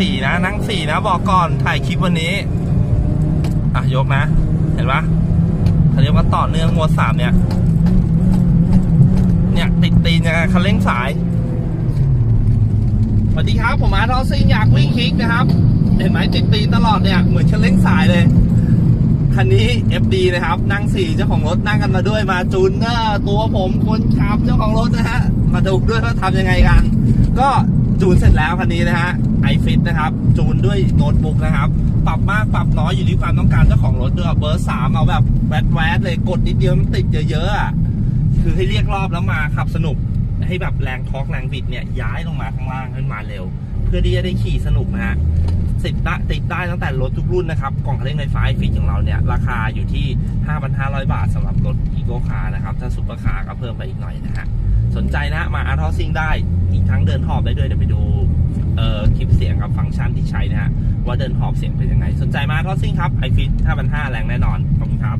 นั่งสี่นะ บอกก่อนถ่ายคลิปวันนี้ อะ ยกนะ เห็นปะเขาเรียกว่าต่อเนื่องโหมดสามเนี่ย เนี่ยติดตีนยังไงคันเร่งสายสวัสดีครับ ผมอาร์ทอซิงอยากวิ่งคลิกนะครับ เห็นไหมติดตีนตลอดเนี่ย เหมือนคันเร่งสายเลย คันนี้ FD นะครับ นั่งสี่เจ้าของรถนั่งกันมาด้วยมาจูนเนอร์ตัวผมคนขับเจ้าของรถนะฮะ มาดูด้วยว่าทำยังไงกัน ก็จูนเสร็จแล้วคันนี้นะฮะ ไอฟิตนะครับ จูนด้วยโน้ตบุ๊กนะครับ ปรับมากปรับน้อยอยู่ที่ความต้องการเจ้าของรถด้วยเบอร์สามเอาแบบแวดแวดเลยกดนิดเดียวมันติดเยอะๆอะคือให้เรียกรอบแล้วมาขับสนุก ให้แบบแรงทอร์กแรงบิดเนี่ยย้ายลงมาข้างล่างขึ้นมาเร็ว เพื่อที่จะได้ขี่สนุกนะฮะติดได้ติดได้ตั้งแต่รถทุกรุ่นนะครับ กล่องคันเร่งไฟฟ้าฟิตของเราเนี่ย ราคาอยู่ที่ 5,500 บาทสำหรับรถอีโก้คาร์นะครับ ถ้าซุปเปอร์คาร์ก็เพิ่มไปอีกหน่อยนะฮะสนใจนะมาอาร์ทอซิงได้อีกทั้งเดินหอบได้ด้วยเดี๋ยวไปดู เอ่อคลิปเสียงกับฟังก์ชันที่ใช้นะฮะว่าเดินหอบเสียงเป็นยังไง สนใจมาอาร์ทอซิงครับไอฟิต5,500 แรงแน่นอนขอบคุณครับ